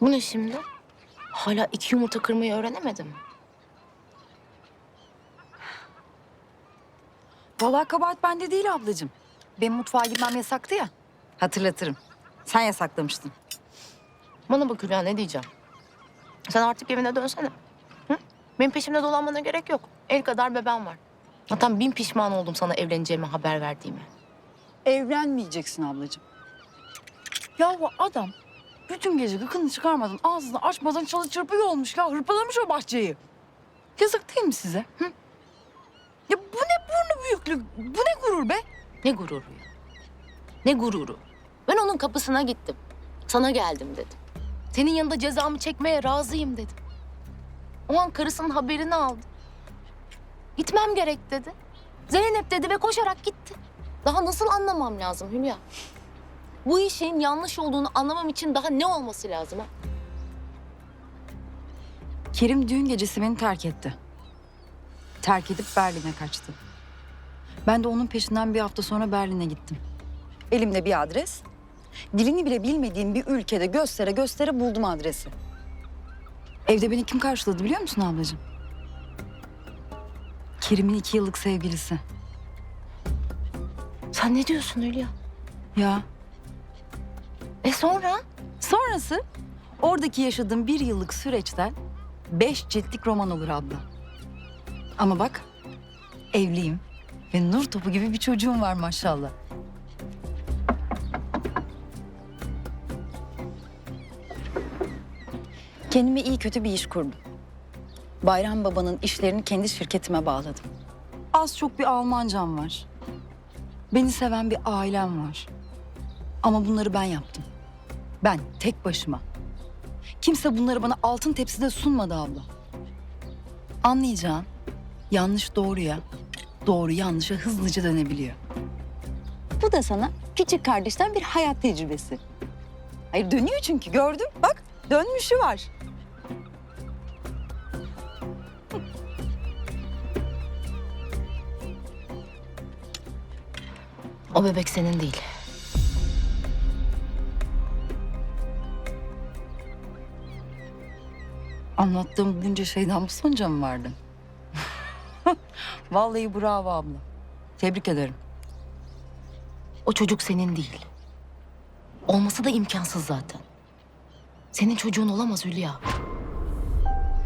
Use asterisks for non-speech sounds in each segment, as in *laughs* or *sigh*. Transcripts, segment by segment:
Bu ne şimdi? Hala iki yumurta kırmayı öğrenemedim? Vallahi kabahat bende değil ablacığım. Benim mutfağa girmem yasaktı ya. Hatırlatırım. Sen yasaklamıştın. Bana bak Hülya ne diyeceğim? Sen artık evine dönsene. Hı? Benim peşimde dolanmana gerek yok. El kadar bebeğim var. Zaten bin pişman oldum sana evleneceğimi haber verdiğime. Evlenmeyeceksin ablacığım. Ya bu adam bütün gece gıkını çıkarmadan, ağzını açmadan çalı çırpıyor olmuş ya. Hırpalamış o bahçeyi. Yazık değil mi size? Hı? Ya bu ne burnu büyüklük, bu ne gurur be? Ne gururu ya? Ne gururu? Ben onun kapısına gittim. Sana geldim dedim. Senin yanında cezamı çekmeye razıyım dedim. O an karısının haberini aldı. Gitmem gerek dedi. Zeynep dedi ve koşarak gitti. Daha nasıl anlamam lazım Hülya? Bu işin yanlış olduğunu anlamam için daha ne olması lazım ha? Kerim düğün gecesi beni terk etti. Terk edip Berlin'e kaçtı. Ben de onun peşinden bir hafta sonra Berlin'e gittim. Elimde bir adres. Dilini bile bilmediğim bir ülkede göstere göstere buldum adresi. Evde beni kim karşıladı biliyor musun ablacığım? Kerim'in iki yıllık sevgilisi. Sen ne diyorsun Hülya? Ya E sonra? sonrası oradaki yaşadığım bir yıllık süreçten beş ciltlik roman olur abla. Ama bak evliyim ve nur topu gibi bir çocuğum var maşallah. Kendime iyi kötü bir iş kurdum. Bayram Baba'nın işlerini kendi şirketime bağladım. Az çok bir Almancam var. Beni seven bir ailem var. Ama bunları ben yaptım. Ben tek başıma. Kimse bunları bana altın tepside sunmadı abla. Anlayacağın yanlış doğruya, doğru yanlışa hızlıca dönebiliyor. Bu da sana küçük kardeşten bir hayat tecrübesi. Hayır dönüyor çünkü gördüm. Bak dönmüşü var. O bebek senin değil. Anlattığım bunca şeyden bu sonuca mı vardın? *laughs* Vallahi bravo abla. Tebrik ederim. O çocuk senin değil. Olması da imkansız zaten. Senin çocuğun olamaz Hülya.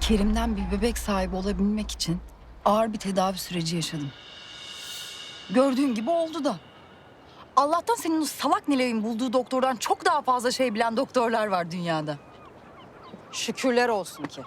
Kerim'den bir bebek sahibi olabilmek için ağır bir tedavi süreci yaşadım. Gördüğün gibi oldu da. Allah'tan senin o salak Nilay'ın bulduğu doktordan çok daha fazla şey bilen doktorlar var dünyada. Şükürler olsun ki.